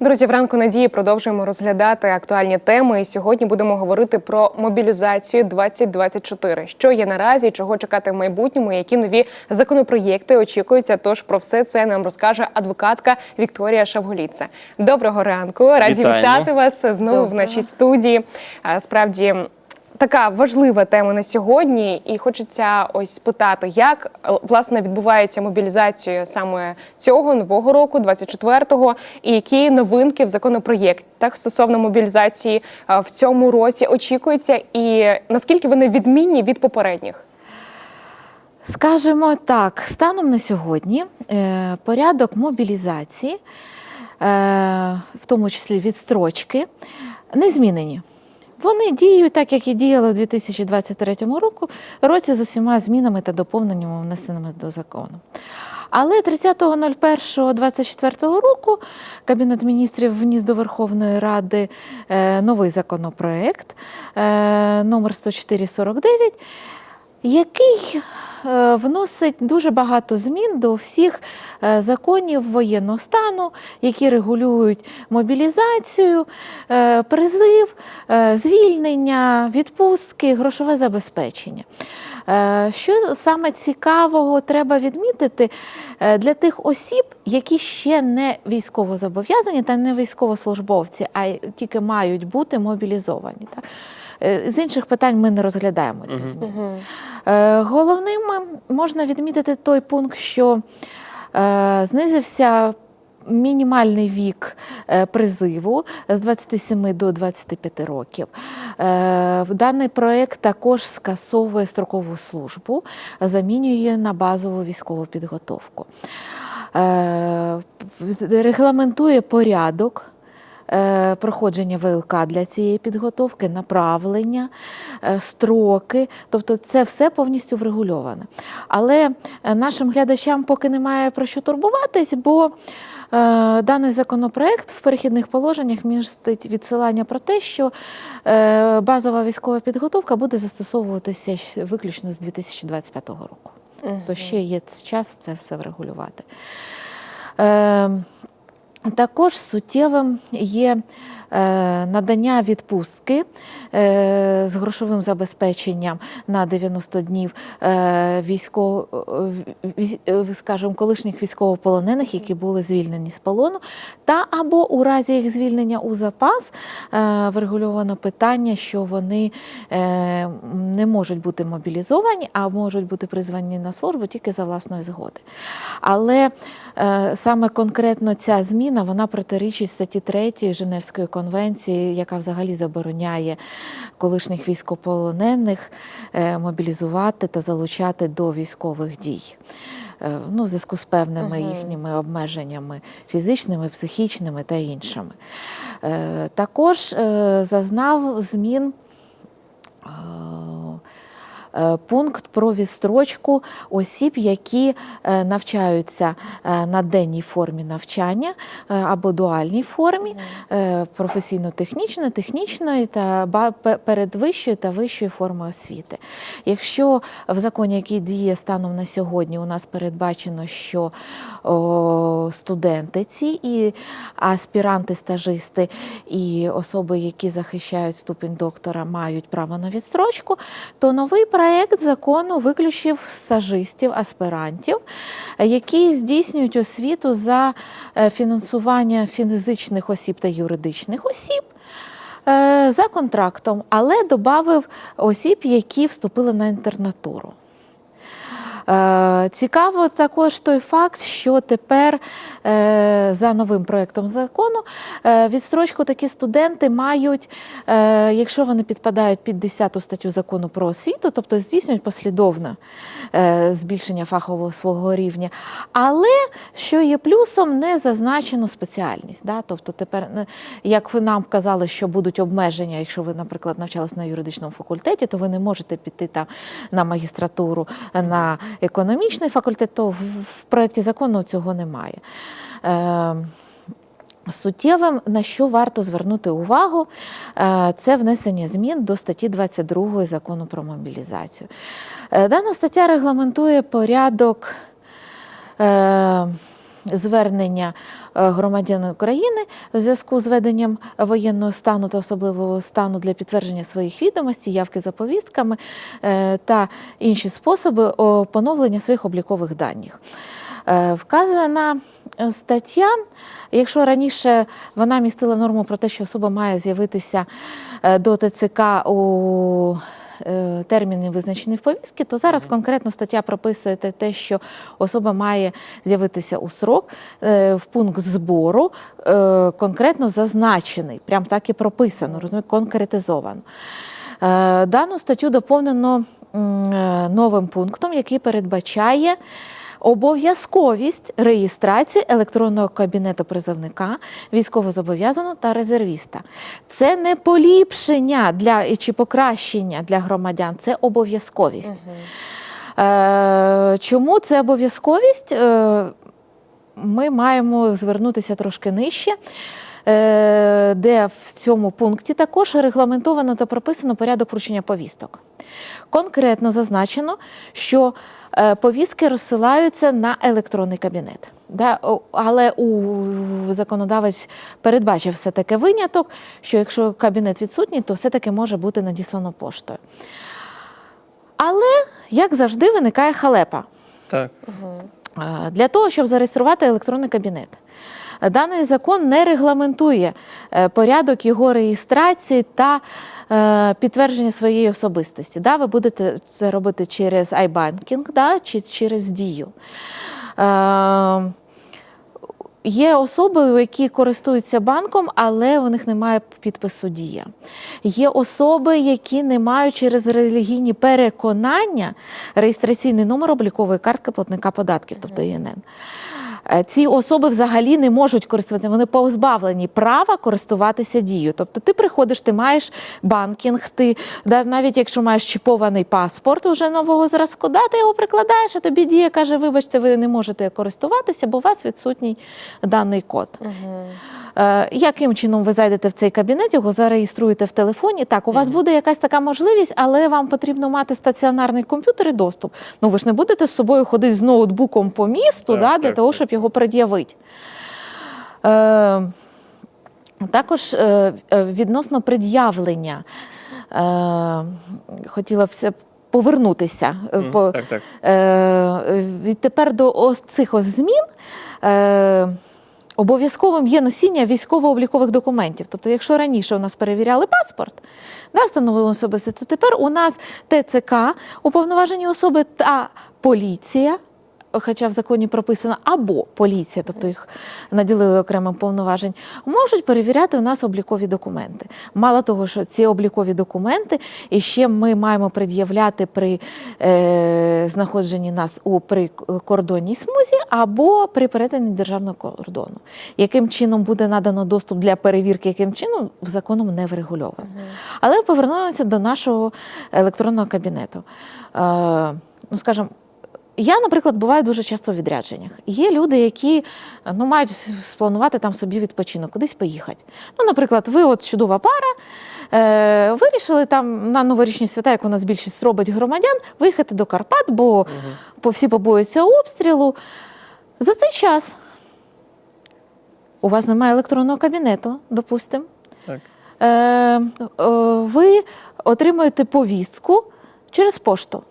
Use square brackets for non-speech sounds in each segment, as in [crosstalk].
Друзі, вранку надії продовжуємо розглядати актуальні теми. І сьогодні будемо говорити про мобілізацію 2024. Що є наразі, чого чекати в майбутньому, які нові законопроєкти очікуються. Тож про все це нам розкаже адвокатка Вікторія Шавголіца. Доброго ранку, раді Вітаємо. вітати вас знову в нашій студії. Справді. Така важлива тема на сьогодні, і хочеться ось питати, як е, власне відбувається мобілізація саме цього нового року, 24-го, і які новинки в законопроєктах стосовно мобілізації е, в цьому році очікуються, і наскільки вони відмінні від попередніх? Скажемо так, станом на сьогодні е, порядок мобілізації, в тому числі відстрочки, не змінені. Вони діють так, як і діяли у 2023 року, році з усіма змінами та доповненнями, внесеними до закону. Але 30.01.24 року Кабінет міністрів вніс до Верховної Ради е, новий законопроект е, номер 10449, який вносить дуже багато змін до всіх е, законів воєнного стану, які регулюють мобілізацію, е, призив, е, звільнення, відпустки, грошове забезпечення. Е, Що саме цікавого треба відмітити е, для тих осіб, які ще не військовозобов'язані та не військовослужбовці, а тільки мають бути мобілізовані. Так? Е, З інших питань ми не розглядаємо ці зміни. Е, Головним можна відмітити той пункт, що е, знизився мінімальний вік призиву з 27 до 25 років. Даний проект також скасовує строкову службу, замінює на базову військову підготовку. Регламентує порядок проходження ВЛК для цієї підготовки, направлення, е, строки. Тобто це все повністю врегульоване. Але е, нашим глядачам поки немає про що турбуватись, бо е, даний законопроект в перехідних положеннях містить відсилання про те, що е, базова військова підготовка буде застосовуватися виключно з 2025 року. То ще є час це все врегулювати. Е, також суттєвим є надання відпустки е, з грошовим забезпеченням на 90 днів е, військов, е, скажімо, колишніх військовополонених, які були звільнені з полону, та або у разі їх звільнення у запас е, врегульовано питання, що вони е, не можуть бути мобілізовані, а можуть бути призвані на службу тільки за власної згоди. Але е, саме конкретно ця зміна вона протирічить статті 3 Женевської конвенції, яка взагалі забороняє колишніх військополонених е, мобілізувати та залучати до військових дій. Е, Ну, в зв'язку з певними їхніми обмеженнями фізичними, психічними та іншими. Е, Також зазнав змін пункт про відстрочку осіб, які е, навчаються е, на денній формі навчання е, або дуальній формі, е, професійно-технічної, технічної та передвищої та вищої форми освіти. Якщо в законі, який діє станом на сьогодні, у нас передбачено, що студенти ці і аспіранти, стажисти і особи, які захищають ступінь доктора, мають право на відстрочку, то новий проект закону виключив стажистів, аспірантів, е, які здійснюють освіту за е, фінансування фізичних осіб та юридичних осіб. е, За контрактом, але додав осіб, які вступили на інтернатуру. Е, Цікаво також той факт, що тепер е, за новим проектом закону е, відстрочку такі студенти мають, якщо вони підпадають під 10 статтю закону про освіту, тобто здійснюють послідовне е, збільшення фахового свого рівня. Але що є плюсом, не зазначено спеціальність. Да? Тобто тепер, як ви нам казали, що будуть обмеження, якщо ви, наприклад, навчались на юридичному факультеті, то ви не можете піти там на магістратуру на економічний факультет, то в, проєкті закону цього немає. Е, Суттєвим, на що варто звернути увагу, е, це внесення змін до статті 22 закону про мобілізацію. Е, Дана стаття регламентує порядок звернення е, громадян України в зв'язку з веденням воєнного стану та особливого стану для підтвердження своїх відомостей, явки за повістками е, та інші способи поновлення своїх облікових даних. Е, Вказана стаття, якщо раніше вона містила норму про те, що особа має з'явитися до ТЦК у терміни, визначені в повістці, то зараз конкретно стаття прописує те- що особа має з'явитися у срок е, в пункт збору, е, конкретно зазначений, прям так і прописано, розумію, конкретизовано. Е, Дану статтю доповнено е, новим пунктом, який передбачає обов'язковість реєстрації електронного кабінету призовника, військовозобов'язаного та резервіста. Це не поліпшення для чи покращення для громадян, це обов'язковість. Е, Чому це обов'язковість? Е, Ми маємо звернутися трошки нижче. Е, Де в цьому пункті також регламентовано та прописано порядок вручення повісток. Конкретно зазначено, що е, повістки розсилаються на електронний кабінет. Да, але у законодавець передбачив все таки виняток, що якщо кабінет відсутній, то все-таки може бути надіслано поштою. Але, як завжди, виникає халепа. Так. Е, Для того, щоб зареєструвати електронний кабінет. Даний закон не регламентує е, порядок його реєстрації та е, підтвердження своєї особистості. Да, ви будете це робити через iBanking да, чи через дію. Е, Є особи, які користуються банком, але у них немає підпису дія. Є особи, які не мають через релігійні переконання реєстраційний номер облікової картки платника податків, тобто ІНН. Е, Ці особи взагалі не можуть користуватися, вони позбавлені права користуватися дією. Тобто ти приходиш, ти маєш банкінг, ти навіть якщо маєш чіпований паспорт уже нового зразку, да, ти його прикладаєш, а тобі дія каже, вибачте, ви не можете користуватися, бо у вас відсутній даний код. Е, Яким чином ви зайдете в цей кабінет, його зареєструєте в телефоні? Так, у вас буде якась така можливість, але вам потрібно мати стаціонарний комп'ютер і доступ. Ну ви ж не будете з собою ходити з ноутбуком по місту Так, да, так, для того, щоб його пред'явити. Е, також е, е, відносно пред'явлення е, хотіла б все повернутися. е, Мгм. по, Так, так. Е, відтепер до ось цих ось змін е, обов'язковим є носіння військово-облікових документів. Тобто, якщо раніше у нас перевіряли паспорт, да, встановили особисто, то тепер у нас ТЦК, уповноважені особи та поліція. Хоча в законі прописано або поліція, тобто їх наділили окремим повноважень, можуть перевіряти у нас облікові документи. Мало того, що ці облікові документи і ще ми маємо пред'являти при е, знаходженні нас у прикордонній смузі або при перетині державного кордону. Яким чином буде надано доступ для перевірки, яким чином в законом не врегульовано. Але повернемося до нашого електронного кабінету. Е, ну, скажімо, я, наприклад, буваю дуже часто в відрядженнях. Є люди, які ну, мають спланувати там собі відпочинок, кудись поїхати. Ну, наприклад, ви от чудова пара, е, вирішили там на новорічні свята, як у нас більшість робить громадян, виїхати до Карпат, бо по всі побоюються обстрілу. За цей час у вас немає електронного кабінету, допустимо. так. Е, е, ви отримуєте повістку через пошту.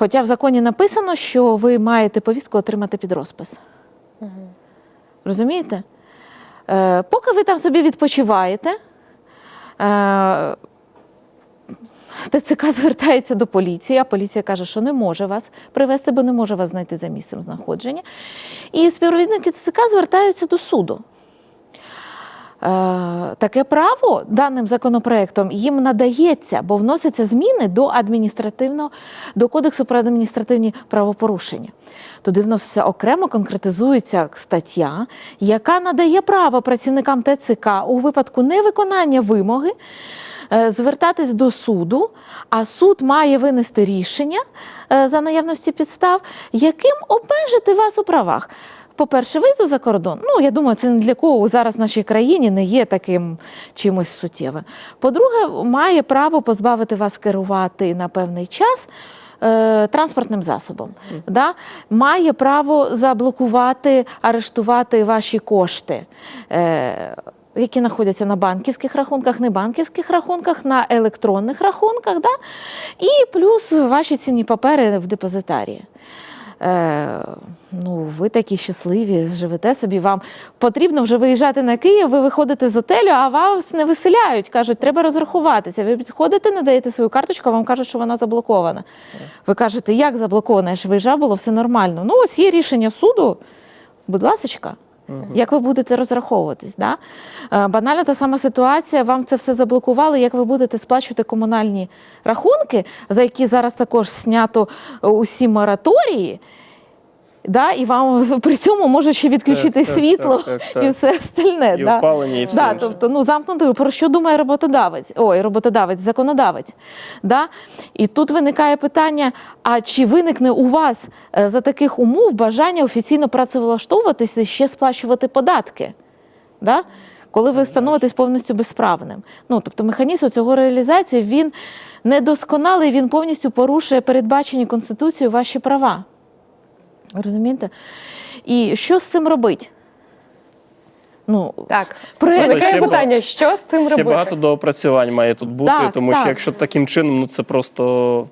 Хоча в законі написано, що ви маєте повістку отримати під розпис. Розумієте? Е, поки ви там собі відпочиваєте, е, ТЦК звертається до поліції, а поліція каже, що не може вас привезти, бо не може вас знайти за місцем знаходження. І співробітники ТЦК звертаються до суду. Е, Таке право даним законопроектом їм надається, бо вносяться зміни до адміністративного до кодексу про адміністративні правопорушення. Туди вноситься окремо конкретизується стаття, яка надає право працівникам ТЦК у випадку невиконання вимоги е, звертатись до суду, а суд має винести рішення е, за наявності підстав, яким обмежити вас у правах. По-перше, виїзду за кордон. Ну, я думаю, це не для кого зараз в нашій країні не є таким чимось суттєвим. По-друге, має право позбавити вас керувати на певний час е, транспортним засобом, да, має право заблокувати, арештувати ваші кошти. Е, які знаходяться на банківських рахунках, не банківських рахунках, на електронних рахунках, да? і плюс ваші цінні папери в депозитарії. Е, ну, ви такі щасливі, живете собі, вам потрібно вже виїжджати на Київ, ви виходите з отелю, а вас не виселяють. Кажуть, треба розрахуватися. Ви підходите, надаєте свою карточку, а вам кажуть, що вона заблокована. Ви кажете, як заблокована? Я ж виїжджав, було все нормально. Ну, ось є рішення суду, будь ласочка. Як ви будете розраховуватись? Да? Е, Банально та сама ситуація, вам це все заблокували, як ви будете сплачувати комунальні рахунки, за які зараз також знято е, усі мораторії, да? і вам [laughs] при цьому може ще відключити Так, світло так, так, так. і все остальне. І да? опалення, і все да, інше. тобто, ну, замкнути, про що думає роботодавець? Ой, роботодавець, законодавець. Да? І тут виникає питання: а чи виникне у вас е, за таких умов бажання офіційно працевлаштовуватися і ще сплачувати податки? Да? Коли ви становитесь повністю безправним. Ну, тобто механізм цього реалізації він недосконалий, він повністю порушує передбачені Конституцією ваші права. Розумієте? І що з цим робити? Ну, Так, виникає питання, що з цим Ще робити? багато доопрацювань має тут бути, Так, тому так. що якщо таким чином, ну це просто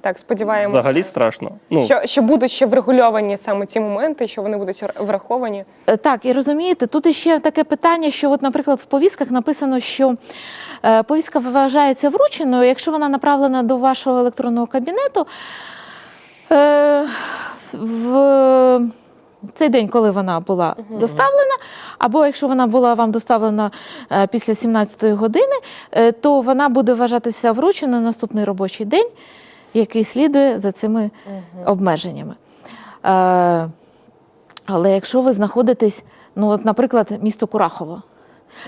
Так, сподіваємося. взагалі страшно. Ну, Що, що будуть ще врегульовані саме ці моменти, що вони будуть враховані. Е, Так, і розумієте, тут іще таке питання, що, от, наприклад, в повістках написано, що е, повістка вважається врученою, якщо вона направлена до вашого електронного кабінету. Е, в цей день, коли вона була доставлена, або якщо вона була вам доставлена е, після 17-ї години, е, то вона буде вважатися врученою на наступний робочий день, який слідує за цими обмеженнями. Е, але якщо ви знаходитесь, ну, от, наприклад, місто Курахово,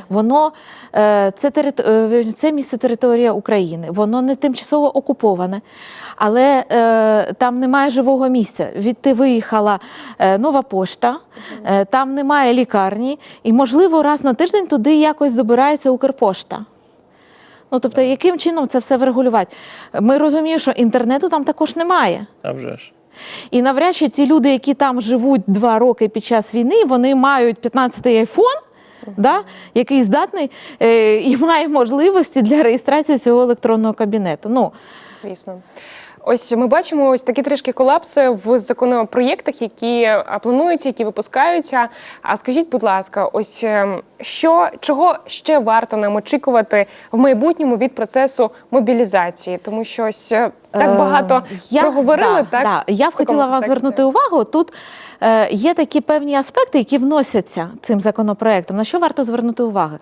воно е, це, терит... е, це місце територія України, воно не тимчасово окуповане, але е, там немає живого місця. Відти виїхала нова пошта, там немає лікарні, і, можливо, раз на тиждень туди якось добирається Укрпошта. Ну, тобто, яким чином це все врегулювати? Ми розуміємо, що інтернету там також немає. а вже ж. І навряд чи ті люди, які там живуть два роки під час війни, вони мають 15-й айфон, да, який здатний е, і має можливості для реєстрації цього електронного кабінету. Ну, Звісно. Ось ми бачимо ось такі трішки колапси в законопроєктах, які плануються, які випускаються. А скажіть, будь ласка, ось ем, що чого ще варто нам очікувати в майбутньому від процесу мобілізації? Тому що ось е, так Е, багато проговорили. да, так Да. Я б хотіла контексті. звернути увагу. Тут е, є такі певні аспекти, які вносяться цим законопроектом. На що варто звернути увагу?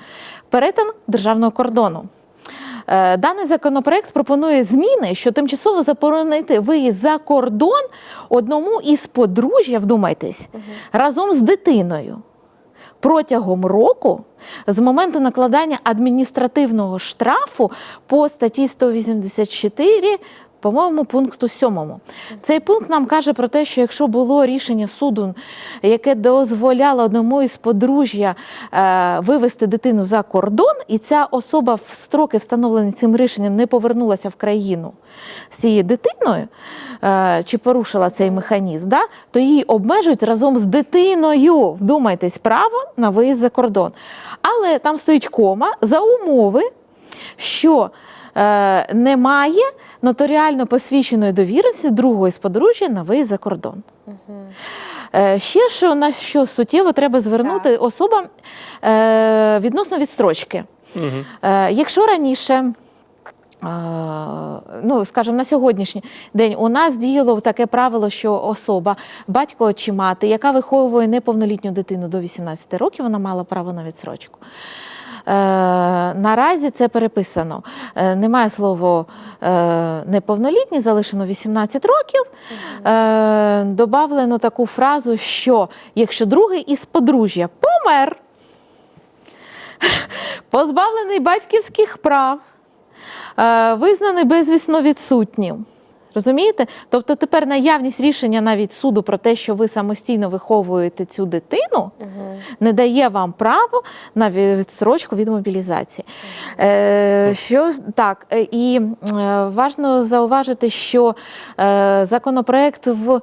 Перетин державного кордону. Е, Даний законопроект пропонує зміни, що тимчасово заборонити виїзд за кордон одному із подружжя, вдумайтесь, разом з дитиною протягом року з моменту накладання адміністративного штрафу по статті 184. По-моєму, пункту сьомому. Цей пункт нам каже про те, що якщо було рішення суду, яке дозволяло одному із подружжя е, вивести дитину за кордон, і ця особа в строки, встановлені цим рішенням, не повернулася в країну з цією дитиною, е, чи порушила цей механізм, да, то її обмежують разом з дитиною. Вдумайтесь, право на виїзд за кордон. Але там стоїть кома за умови, що е, немає нотаріально посвідченої довіреності другої з подружжя на виїзд за кордон. Е, Ще що на що суттєво треба звернути особам е, відносно відстрочки. Е, Якщо раніше. е, Ну, скажімо, на сьогоднішній день у нас діяло таке правило, що особа, батько чи мати, яка виховує неповнолітню дитину до 18 років, вона мала право на відсрочку. Е, наразі це переписано. Е, немає слова е, неповнолітні, залишено 18 років. Добавлено таку фразу, що якщо другий із подружжя помер, [laughs] позбавлений батьківських прав, визнаний безвісно відсутнім. Розумієте? Тобто тепер наявність рішення навіть суду про те, що ви самостійно виховуєте цю дитину, не дає вам право на відсрочку від мобілізації. Е, що, так, е, і е, важливо зауважити, що е, законопроект в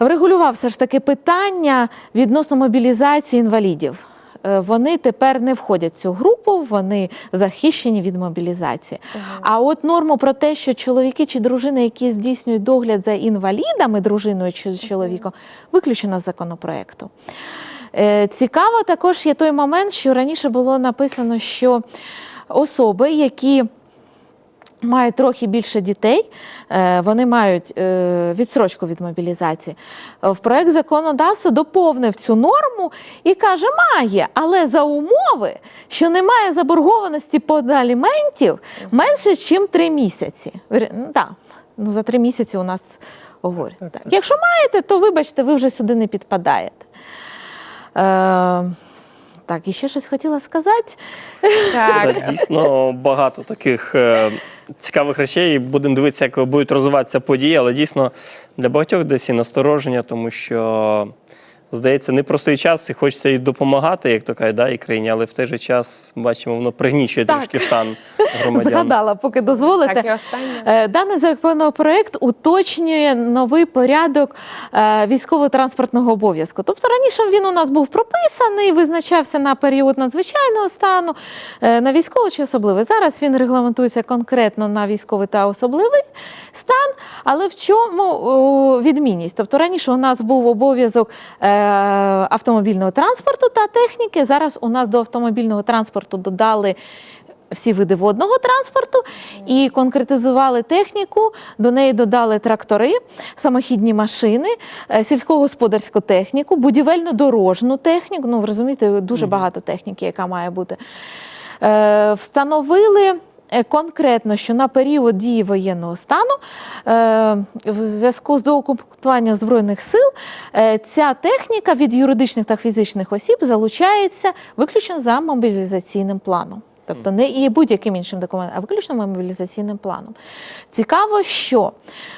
врегулював все ж таки питання відносно мобілізації інвалідів. Е, Вони тепер не входять в цю групу, вони захищені від мобілізації. А от норму про те, що чоловіки чи дружини, які здійснюють догляд за інвалідами, дружиною чи чоловіком, виключено з законопроекту. Е, Цікаво також є той момент, що раніше було написано, що особи, які мають трохи більше дітей, е, вони мають е, відсрочку від мобілізації. Е, В проект законодавства доповнив цю норму і каже, має, але за умови, що немає заборгованості по аліментів менше, ніж три місяці. Вір- Ну, так, ну, за три місяці у нас говорять. Так. Якщо маєте, то вибачте, ви вже сюди не підпадаєте. Е, так, і ще щось хотіла сказати. Так. Дійсно багато таких е, цікавих речей. Будемо дивитися, як будуть розвиватися події, але дійсно для багатьох десь і настороження, тому що. Здається, непростий час, і хочеться і допомагати, як то кажуть, да, і країні, але в той же час бачимо, воно пригнічує Так. трошки стан [laughs] громадян. Згадала, поки дозволите. Так, і останнє. Е, Даний законопроект уточнює новий порядок е, військово-транспортного обов'язку. Тобто раніше він у нас був прописаний, визначався на період надзвичайного стану, е, на військовий чи особливий. Зараз він регламентується конкретно на військовий та особливий стан. Але в чому о, відмінність? Тобто раніше у нас був обов'язок е, автомобільного транспорту та техніки. Зараз у нас до автомобільного транспорту додали всі види водного транспорту і конкретизували техніку. До неї додали трактори, самохідні машини, е, сільськогосподарську техніку, будівельно-дорожну техніку. Ну, ви розумієте, дуже багато техніки, яка має бути. Е, Встановили. Е, Конкретно, що на період дії воєнного стану е, в зв'язку з доукомплектуванням збройних сил е, ця техніка від юридичних та фізичних осіб залучається виключно за мобілізаційним планом. Тобто не і будь-яким іншим документом, а виключно мобілізаційним планом. Цікаво, що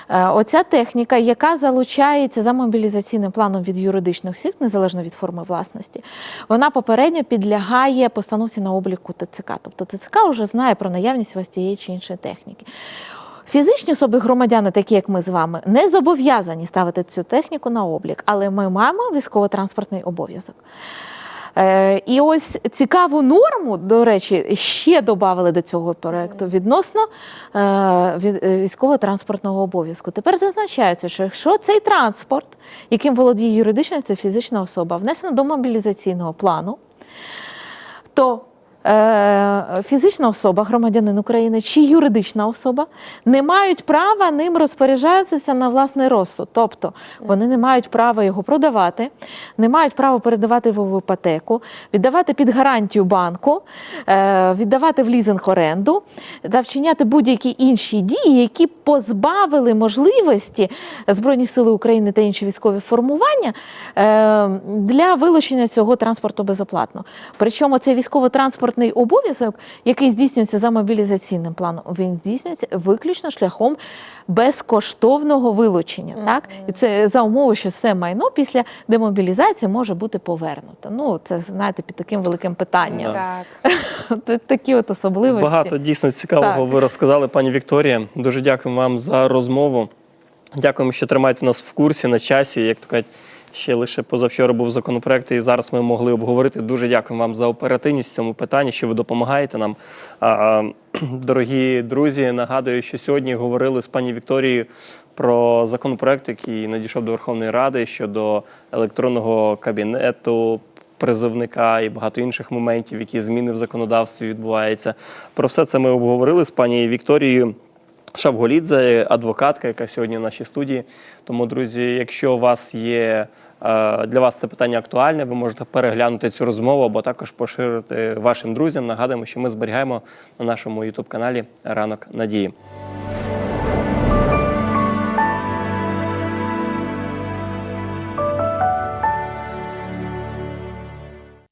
е, оця техніка, яка залучається за мобілізаційним планом від юридичних осіб, незалежно від форми власності, вона попередньо підлягає постановці на обліку ТЦК. Тобто ТЦК вже знає про наявність у вас тієї чи іншої техніки. Фізичні особи громадяни, такі як ми з вами, не зобов'язані ставити цю техніку на облік, але ми маємо військово-транспортний обов'язок. Е, і ось цікаву норму, до речі, ще додали до цього проекту відносно е, е, військово-транспортного обов'язку. Тепер зазначається, що якщо цей транспорт, яким володіє юридична, це фізична особа, внесено до мобілізаційного плану, то фізична особа, громадянин України чи юридична особа не мають права ним розпоряджатися на власний розсуд. Тобто вони не мають права його продавати, не мають права передавати в іпотеку, віддавати під гарантію банку, е, віддавати в лізинг оренду та вчиняти будь-які інші дії, які позбавили можливості Збройні Сили України та інші військові формування е, для вилучення цього транспорту безоплатно. Причому цей військово-транспортний обов'язок, який здійснюється за мобілізаційним планом, він здійснюється виключно шляхом безкоштовного вилучення. Так? І це за умови, що це майно після демобілізації може бути повернуто. Ну, це знаєте, під таким великим питанням. Так. [laughs] Тут такі от особливості. Багато дійсно цікавого Так. ви розказали, пані Вікторія. Дуже дякуємо вам за розмову. Дякуємо, що тримаєте нас в курсі на часі. Як то кажуть, ще лише позавчора був законопроект, і зараз ми могли обговорити. Дуже дякуємо вам за оперативність в цьому питанні, що ви допомагаєте нам. [clears throat] Дорогі друзі, нагадую, що сьогодні говорили з пані Вікторією про законопроект, який надійшов до Верховної Ради щодо електронного кабінету, призовника і багато інших моментів, які зміни в законодавстві відбуваються. Про все це ми обговорили з пані Вікторією. Шавголідзе, адвокатка, яка сьогодні в нашій студії. Тому, друзі, якщо у вас є е, для вас це питання актуальне, ви можете переглянути цю розмову або також поширити вашим друзям. Нагадуємо, що ми зберігаємо на нашому youtube каналі Ранок Надії.